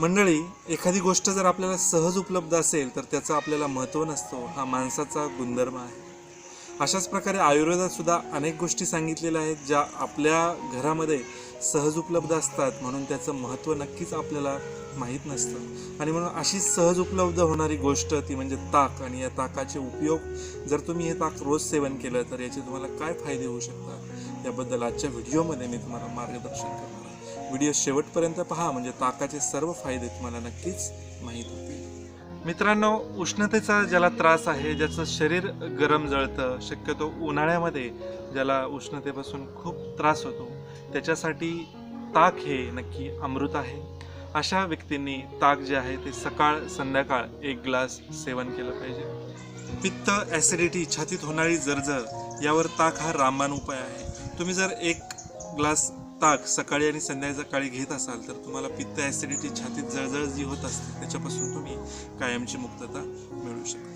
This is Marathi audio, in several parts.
मंडळी एखादी गोष्ट जर आपल्याला सहज उपलब्ध असेल तर त्याचं आपल्याला महत्त्व नसतो. हा माणसाचा गुणधर्म आहे. अशाच प्रकारे आयुर्वेदात सुद्धा अनेक गोष्टी सांगितलेल्या आहेत ज्या आपल्या घरामध्ये सहज उपलब्ध असतात. म्हणून त्याचं महत्त्व नक्कीच आपल्याला माहीत नसतं. आणि म्हणून अशी सहज उपलब्ध होणारी गोष्ट ती म्हणजे ताक. आणि या ताकाचे उपयोग जर तुम्ही हे ताक रोज सेवन केलं तर याचे तुम्हाला काय फायदे होऊ शकतात? याबद्दल आजच्या व्हिडिओमध्ये मी तुम्हाला मार्गदर्शन करतो व्हिडिओ शेवटपर्यंत पहा म्हणजे ताकाचे सर्व फायदे तुम्हाला नक्कीच माहीत होतील. मित्रांनो उष्णतेचा ज्याला त्रास आहे ज्याचं शरीर गरम जळतं शक्यतो उन्हाळ्यामध्ये ज्याला उष्णतेपासून खूप त्रास होतो त्याच्यासाठी ताक हे नक्की अमृत आहे. अशा व्यक्तींनी ताक जे आहे ते सकाळ संध्याकाळ एक ग्लास सेवन केलं पाहिजे. पित्त ॲसिडिटी छातीत होणारी जर्जर यावर ताक हा रामबाण उपाय आहे. तुम्ही जर एक ग्लास ताक सकाळी आणि संध्याकाळी घेत असाल तर तुम्हाला पित्त ॲसिडिटी छातीत जळजळ जी होत असते त्याच्यापासून तुम्ही कायमची मुक्तता मिळू शकता.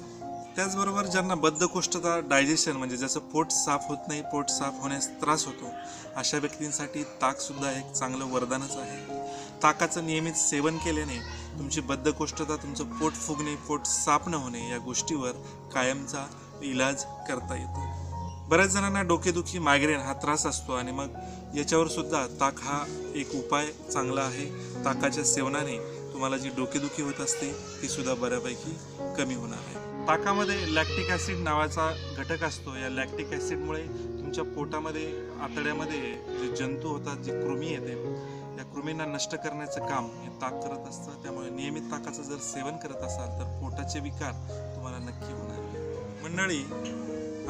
त्याचबरोबर ज्यांना बद्धकोष्ठता डायजेशन म्हणजे ज्याचं पोट साफ होत नाही पोट साफ होण्यास त्रास होतो अशा व्यक्तींसाठी ताकसुद्धा एक चांगलं वरदानच आहे. ताकाचं नियमित सेवन केल्याने तुमची बद्धकोष्ठता तुमचं पोट फुगणे पोट साफ न होणे या गोष्टीवर कायमचा इलाज करता येतो. बऱ्याच जणांना डोकेदुखी मायग्रेन हा त्रास असतो आणि मग याच्यावर सुद्धा ताक हा एक उपाय चांगला आहे. ताकाच्या सेवनाने तुम्हाला जी डोकेदुखी होत असते ती सुद्धा बऱ्यापैकी कमी होणार आहे. ताकामध्ये लॅक्टिक ॲसिड नावाचा घटक असतो. या लॅक्टिक ॲसिडमुळे तुमच्या पोटामध्ये आतड्यामध्ये जे जंतू होतात जे कृमी येते या कृमींना नष्ट करण्याचं काम हे ताक करत असतं. त्यामुळे नियमित ताकाचं जर सेवन करत असाल तर पोटाचे विकार तुम्हाला नक्की होणार मंडळी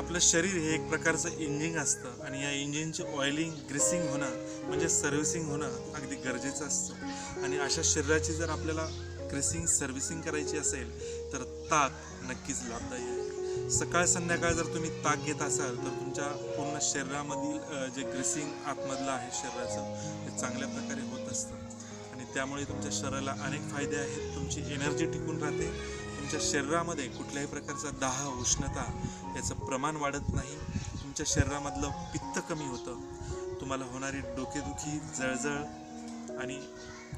आपलं शरीर हे एक प्रकारचं इंजिन असतं आणि या इंजिनची ऑइलिंग ग्रीसिंग होणं म्हणजे सर्व्हिसिंग होणं अगदी गरजेचं असतं. आणि अशा शरीराची जर आपल्याला ग्रीसिंग सर्व्हिसिंग करायची असेल तर ताक नक्कीच लाभदायी आहे. सकाळ संध्याकाळ जर तुम्ही ताक घेत असाल तर तुमच्या पूर्ण शरीरामधील जे ग्रीसिंग आतमधलं आहे शरीराचं ते चांगल्या प्रकारे होत असतं. आणि त्यामुळे तुमच्या शरीराला अनेक फायदे आहेत. तुमची एनर्जी टिकून राहते. तुमच्या शरीरामध्ये कुठल्याही प्रकारचा दाह उष्णता याचं प्रमाण वाढत नाही. तुमच्या शरीरामधलं पित्त कमी होतं. तुम्हाला होणारी डोकेदुखी जळजळ आणि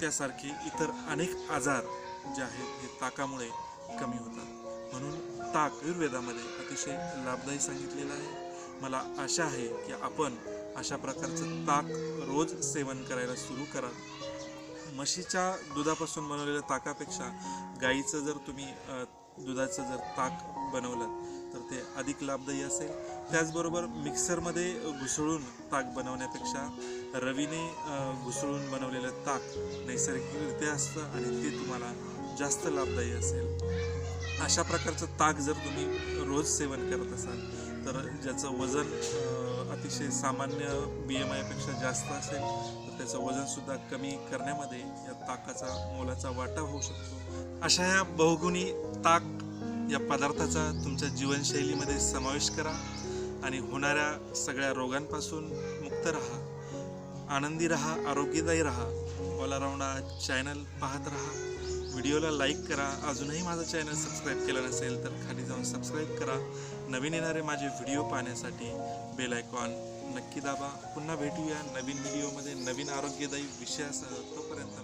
त्यासारखे इतर अनेक आजार जे आहेत हे ताकामुळे कमी होतात. म्हणून ताक आयुर्वेदामध्ये अतिशय लाभदायी सांगितलेलं आहे. मला आशा आहे की आपण अशा प्रकारचं ताक रोज सेवन करायला सुरू करा म्हशीच्या दुधापासून बनवलेल्या ताकापेक्षा गाईचं जर तुम्ही दुधाचं जर ताक बनवलं तर ते अधिक लाभदायी असेल. त्याचबरोबर मिक्सरमध्ये घुसळून ताक बनवण्यापेक्षा रवीने घुसळून बनवलेलं ताक नैसर्गिकरित्या असतं आणि ते तुम्हाला जास्त लाभदायी असेल. अशा प्रकारचं ताक जर तुम्ही रोज सेवन करत असाल तर ज्याचं वजन अतिशय सामान्य बी एम आयपेक्षा जास्त असेल तर त्याचं वजनसुद्धा कमी करण्यामध्ये या ताकाचा मोलाचा वाटा होऊ शकतो. अशा ह्या बहुगुणी ताक या पदार्थाचा तुमच्या जीवनशैलीमध्ये समावेश करा आणि होणाऱ्या सगळ्या रोगांपासून मुक्त राहा. आनंदी राहा आरोग्यदायी राहा. ऑलराऊंड चॅनल पाहत राहा. व्हिडिओला लाईक करा. अजूनही माझं चॅनल सबस्क्राईब केलं नसेल तर खाली जाऊन सबस्क्राईब करा. नवीन येणारे माझे व्हिडिओ पाहण्यासाठी बेल आयकॉन नक्की दाबा. पुन्हा भेटूया नवीन व्हिडिओमध्ये नवीन आरोग्यदायी विषयासह. तोपर्यंत